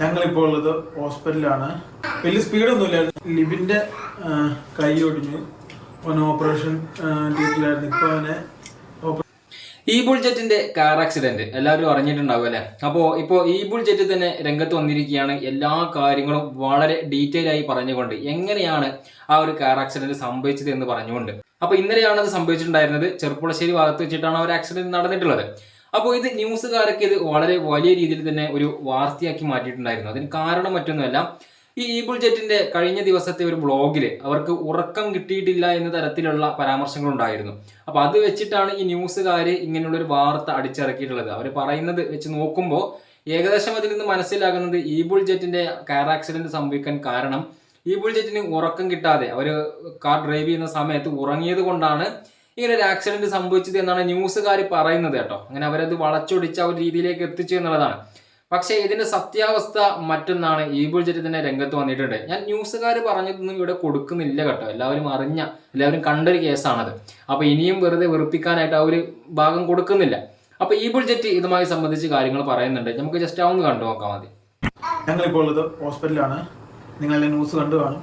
ഞങ്ങളിപ്പോൾ ഉള്ളത് ഹോസ്പിറ്റലാണ് വലിയ സ്പീഡൊന്നുമില്ലായിരുന്നു ലിബിന്റെ കൈ ഒടിഞ്ഞു. അവൻ ഓപ്പറേഷൻ ഡ്യൂട്ടിയിലായിരുന്നു. ഇപ്പോൾ അവനെ ഈ ബുൾജെറ്റിന്റെ കാർ ആക്സിഡന്റ് എല്ലാവരും അറിഞ്ഞിട്ടുണ്ടാവും അല്ലെ? അപ്പോ ഇപ്പോ ഈ ബുൾജെറ്റ് തന്നെ രംഗത്ത് വന്നിരിക്കുകയാണ്. എല്ലാ കാര്യങ്ങളും വളരെ ഡീറ്റെയിൽ ആയി പറഞ്ഞുകൊണ്ട് എങ്ങനെയാണ് ആ ഒരു കാർ ആക്സിഡന്റ് സംഭവിച്ചത് എന്ന് പറഞ്ഞുകൊണ്ട്. അപ്പൊ ഇന്നലെയാണ് അത് സംഭവിച്ചിട്ടുണ്ടായിരുന്നത്. ചെറുപ്പുളശ്ശേരി ഭാഗത്ത് വെച്ചിട്ടാണ് ആ ഒരു ആക്സിഡന്റ് നടന്നിട്ടുള്ളത്. അപ്പോൾ ഇത് ന്യൂസുകാരൊക്കെ ഇത് വളരെ വലിയ രീതിയിൽ തന്നെ ഒരു വാർത്തയാക്കി മാറ്റിയിട്ടുണ്ടായിരുന്നു. അതിന് കാരണം മറ്റൊന്നുമല്ല ഈ ഈബിൾ ജെറ്റിന്റെ കഴിഞ്ഞ ദിവസത്തെ ഒരു ബ്ലോഗിൽ അവർക്ക് ഉറക്കം കിട്ടിയിട്ടില്ല എന്ന തരത്തിലുള്ള പരാമർശങ്ങൾ ഉണ്ടായിരുന്നു അപ്പൊ അത് വെച്ചിട്ടാണ് ഈ ന്യൂസുകാർ ഇങ്ങനെയുള്ള ഒരു വാർത്ത അടിച്ചിറക്കിയിട്ടുള്ളത്. അവർ പറയുന്നത് വെച്ച് നോക്കുമ്പോൾ ഏകദേശം അതിൽ നിന്ന് മനസ്സിലാകുന്നത് ഈബിൾ ജെറ്റിന്റെ കാർ ആക്സിഡന്റ് സംഭവിക്കാൻ കാരണം ഈബിൾ ജെറ്റിന് ഉറക്കം കിട്ടാതെ അവർ കാർ ഡ്രൈവ് ചെയ്യുന്ന സമയത്ത് ഉറങ്ങിയത് കൊണ്ടാണ് ഇങ്ങനെ ഒരു ആക്സിഡന്റ് സംഭവിച്ചത് എന്നാണ് ന്യൂസുകാർ പറയുന്നത് കേട്ടോ. അങ്ങനെ അവരത് വളച്ചൊടിച്ച് ആ ഒരു രീതിയിലേക്ക് എത്തിച്ചു എന്നുള്ളതാണ്. പക്ഷേ ഇതിന്റെ സത്യാവസ്ഥ മറ്റൊന്നാണ്. ഈ ബുൾജറ്റ് തന്നെ രംഗത്ത് വന്നിട്ടുണ്ട്. ഞാൻ ന്യൂസുകാർ പറഞ്ഞതൊന്നും ഇവിടെ കൊടുക്കുന്നില്ല കേട്ടോ. എല്ലാവരും അറിഞ്ഞ എല്ലാവരും കണ്ടൊരു കേസാണത്. അപ്പൊ ഇനിയും വെറുതെ വെറുപ്പിക്കാനായിട്ട് ആ ഒരു ഭാഗം കൊടുക്കുന്നില്ല. അപ്പൊ ഈ ബുൾജറ്റ് ഇതുമായി സംബന്ധിച്ച് കാര്യങ്ങൾ പറയുന്നുണ്ട്. നമുക്ക് ജസ്റ്റ് ആ കണ്ടു നോക്കാം മതി ഞങ്ങളിപ്പോൾ ഉള്ളത് ഹോസ്പിറ്റലാണ് നിങ്ങളെല്ലാം ന്യൂസ് കണ്ടു കാണും.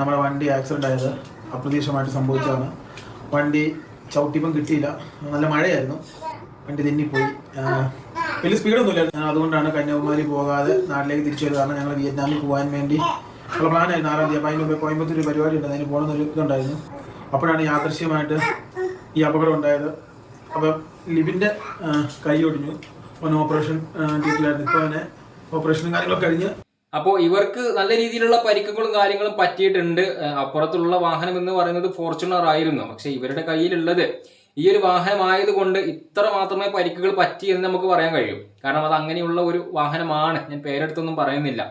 നമ്മുടെ വണ്ടി ആക്സിഡന്റ് ആയത് അപ്രതീക്ഷിതമായിട്ട് സംഭവിച്ചതാണ്. വണ്ടി ചവിട്ടിപ്പം കിട്ടിയില്ല. നല്ല മഴയായിരുന്നു. വണ്ടി തെന്നിപ്പോയി. വലിയ വലിയ സ്പീഡൊന്നുമില്ല. അതുകൊണ്ടാണ് കന്യാകുമാരി പോകാതെ നാട്ടിലേക്ക് തിരിച്ചു വരുന്നത്. ഞങ്ങൾ വിയറ്റ്നാമിൽ പോകാൻ വേണ്ടി ഉള്ള പ്ലാനായിരുന്നു ആറാം തീയതി. അതിന് മുമ്പ് കോയമ്പത്തൂർ പരിപാടി ഉണ്ട്. അതിന് പോകണമെന്നൊരു ഇതുണ്ടായിരുന്നു. അപ്പോഴാണ് യാദൃശ്യമായിട്ട് ഈ അപകടം ഉണ്ടായത്. അപ്പം ലിബിന്റെ കൈ ഒടിഞ്ഞു. അവൻ ഓപ്പറേഷൻ ഡീറ്റിലായിരുന്നു ഇപ്പോൾ അവനെ ഓപ്പറേഷനും കാര്യങ്ങളൊക്കെ കഴിഞ്ഞ് അപ്പോൾ ഇവർക്ക് നല്ല രീതിയിലുള്ള പരിക്കുകളും കാര്യങ്ങളും പറ്റിയിട്ടുണ്ട്. അപ്പുറത്തുള്ള വാഹനം എന്ന് പറയുന്നത് ഫോർച്യൂണർ ആയിരുന്നു. പക്ഷേ ഇവരുടെ കയ്യിലുള്ളത് ഈ ഒരു വാഹനമായതുകൊണ്ട് ഇത്ര മാത്രമേ പരിക്കുകൾ പറ്റി എന്ന് നമുക്ക് പറയാൻ കഴിയൂ. കാരണം അത് അങ്ങനെയുള്ള ഒരു വാഹനമാണ്. ഞാൻ പേരെടുത്തൊന്നും പറയുന്നില്ല.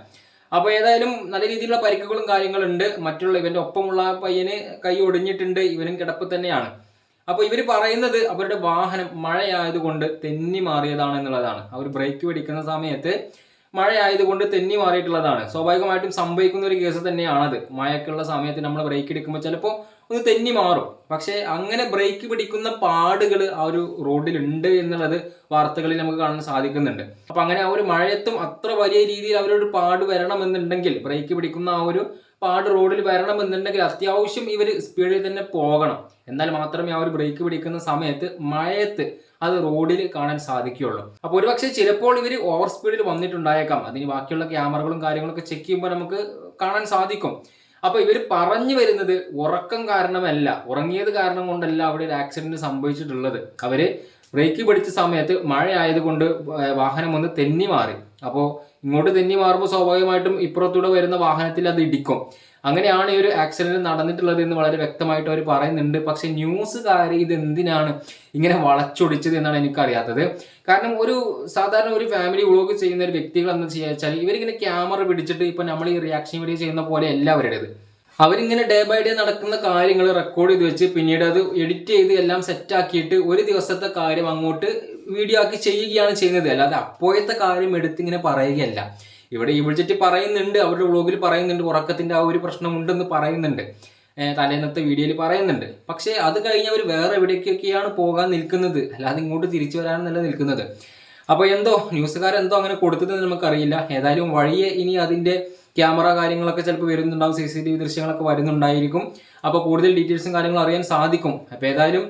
അപ്പോൾ ഏതായാലും നല്ല രീതിയിലുള്ള പരിക്കുകളും കാര്യങ്ങളുണ്ട്. മറ്റുള്ള ഇവന്റെ ഒപ്പമുള്ള പയ്യന് കൈ ഒടിഞ്ഞിട്ടുണ്ട്. ഇവനും കിടപ്പ് തന്നെയാണ്. അപ്പോൾ ഇവർ പറയുന്നത് അവരുടെ വാഹനം മഴയായതുകൊണ്ട് തെന്നി മാറിയതാണ് എന്നുള്ളതാണ് അവർ ബ്രേക്ക് പിടിക്കുന്ന സമയത്ത് മഴയായതുകൊണ്ട് തെന്നി മാറിയിട്ടുള്ളതാണ്. സ്വാഭാവികമായിട്ടും സംഭവിക്കുന്ന ഒരു കേസ് തന്നെയാണത്. മഴയൊക്കെയുള്ള സമയത്ത് നമ്മൾ ബ്രേക്ക് എടുക്കുമ്പോൾ ചിലപ്പോൾ ഒന്ന് തെന്നി മാറും. പക്ഷേ അങ്ങനെ ബ്രേക്ക് പിടിക്കുന്ന പാടുകൾ ആ ഒരു റോഡിലുണ്ട് എന്നുള്ളത് വാർത്തകളിൽ നമുക്ക് കാണാൻ സാധിക്കുന്നുണ്ട്. അപ്പൊ അങ്ങനെ ആ ഒരു മഴയത്തും അത്ര വലിയ രീതിയിൽ അവരൊരു പാട് വരണമെന്നുണ്ടെങ്കിൽ ബ്രേക്ക് പിടിക്കുന്ന ആ ഒരു പാട് റോഡിൽ വരണമെന്നുണ്ടെങ്കിൽ അത്യാവശ്യം ഇവർ സ്പീഡിൽ തന്നെ പോകണം. എന്നാൽ മാത്രമേ ആ ഒരു ബ്രേക്ക് പിടിക്കുന്ന സമയത്ത് മഴയത്ത് അത് റോഡിൽ കാണാൻ സാധിക്കുകയുള്ളൂ. അപ്പോൾ ഒരുപക്ഷെ ചിലപ്പോൾ ഇവർ ഓവർ സ്പീഡിൽ വന്നിട്ടുണ്ടായേക്കാം. അതിന് ബാക്കിയുള്ള ക്യാമറകളും കാര്യങ്ങളൊക്കെ ചെക്ക് ചെയ്യുമ്പോൾ നമുക്ക് കാണാൻ സാധിക്കും. അപ്പോൾ ഇവർ പറഞ്ഞു വരുന്നത് ഉറക്കം കാരണമല്ല. ഉറങ്ങിയത് കാരണം കൊണ്ടല്ല അവിടെ ഒരു ആക്സിഡന്റ് സംഭവിച്ചിട്ടുള്ളത്. അവർ ബ്രേക്ക് പിടിച്ച സമയത്ത് മഴയായതുകൊണ്ട് വാഹനം ഒന്ന് തെന്നി മാറി. അപ്പോൾ ഇങ്ങോട്ട് തെന്നി മാറുമ്പോൾ സ്വാഭാവികമായിട്ടും ഇപ്പുറത്തൂടെ വരുന്ന വാഹനത്തിൽ അത് ഇടിക്കും. അങ്ങനെയാണ് ഈ ഒരു ആക്സിഡന്റ് നടന്നിട്ടുള്ളത് എന്ന് വളരെ വ്യക്തമായിട്ട് അവർ പറയുന്നുണ്ട്. പക്ഷെ ന്യൂസുകാർ ഇത് എന്തിനാണ് ഇങ്ങനെ വളച്ചൊടിച്ചത് എന്നാണ് എനിക്കറിയാത്തത്. കാരണം ഒരു സാധാരണ ഒരു ഫാമിലി വ്ളോഗ് ചെയ്യുന്ന ഒരു വ്യക്തികൾ എന്ന് വെച്ചാൽ ഇവരിങ്ങനെ ക്യാമറ പിടിച്ചിട്ട് ഇപ്പൊ നമ്മൾ ഈ റിയാക്ഷൻ വീഡിയോ ചെയ്യുന്ന പോലെ അല്ല അവരുടേത്. അവരിങ്ങനെ ഡേ ബൈ ഡേ നടക്കുന്ന കാര്യങ്ങൾ റെക്കോർഡ് ചെയ്ത് വെച്ച് പിന്നീട് അത് എഡിറ്റ് ചെയ്ത് എല്ലാം സെറ്റ് ആക്കിയിട്ട് ഒരു ദിവസത്തെ കാര്യം അങ്ങോട്ട് വീഡിയോ ആക്കി ചെയ്യുകയാണ് ചെയ്യുന്നത്. അല്ലാതെ അപ്പോഴത്തെ കാര്യം എടുത്ത് ഇങ്ങനെ പറയുകയല്ല. ഇവിടെ ഈ വിളിച്ചിട്ട് പറയുന്നുണ്ട് അവരുടെ വ്ളോഗിൽ പറയുന്നുണ്ട് ഉറക്കത്തിന്റെ ആ ഒരു പ്രശ്നമുണ്ടെന്ന് പറയുന്നുണ്ട്. തലേന്നത്തെ വീഡിയോയിൽ പറയുന്നുണ്ട്. പക്ഷേ അത് കഴിഞ്ഞ് അവർ വേറെ എവിടേക്കൊക്കെയാണ് പോകാൻ നിൽക്കുന്നത്? അല്ലാതെ ഇങ്ങോട്ട് തിരിച്ചു വരാനല്ല നിൽക്കുന്നത്. അപ്പോൾ എന്തോ ന്യൂസുകാരെന്തോ അങ്ങനെ കൊടുത്തതെന്ന് നമുക്കറിയില്ല. ഏതായാലും വഴിയെ ഇനി അതിന്റെ ക്യാമറ കാര്യങ്ങളൊക്കെ ചിലപ്പോൾ വരുന്നുണ്ടാവും സി സി ടി വി ദൃശ്യങ്ങളൊക്കെ വരുന്നുണ്ടായിരിക്കും. അപ്പോൾ കൂടുതൽ ഡീറ്റെയിൽസും കാര്യങ്ങളും അറിയാൻ സാധിക്കും. അപ്പോൾ ഏതായാലും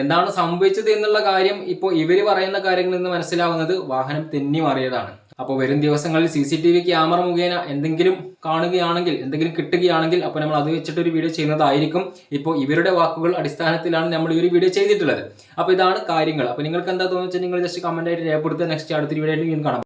എന്താണ് സംഭവിച്ചത് എന്നുള്ള കാര്യം ഇപ്പോൾ ഇവർ പറയുന്ന കാര്യങ്ങളിൽ നിന്ന് മനസ്സിലാവുന്നത് വാഹനം തെന്നി മാറിയതാണ്. അപ്പോൾ വരും ദിവസങ്ങളിൽ C C T V camera മുഖേന എന്തെങ്കിലും കാണുകയാണെങ്കിൽ എന്തെങ്കിലും കിട്ടുകയാണെങ്കിൽ അപ്പോൾ നമ്മൾ അത് വെച്ചിട്ട് ഒരു വീഡിയോ ചെയ്യുന്നതായിരിക്കും. ഇപ്പോൾ ഇവരുടെ വാക്കുകൾ അടിസ്ഥാനത്തിലാണ് നമ്മൾ ഈ ഒരു വീഡിയോ ചെയ്തിട്ടുള്ളത്. അപ്പോൾ ഇതാണ് കാര്യങ്ങൾ. അപ്പോൾ നിങ്ങൾക്ക് എന്താ തോന്നുന്നത് നിങ്ങൾ ജസ്റ്റ് കമന്റ് ആയിട്ട് രേഖപ്പെടുത്തുക. നെക്സ്റ്റ് അടുത്തൊരു വീഡിയോ ആയിട്ട് കാണാം.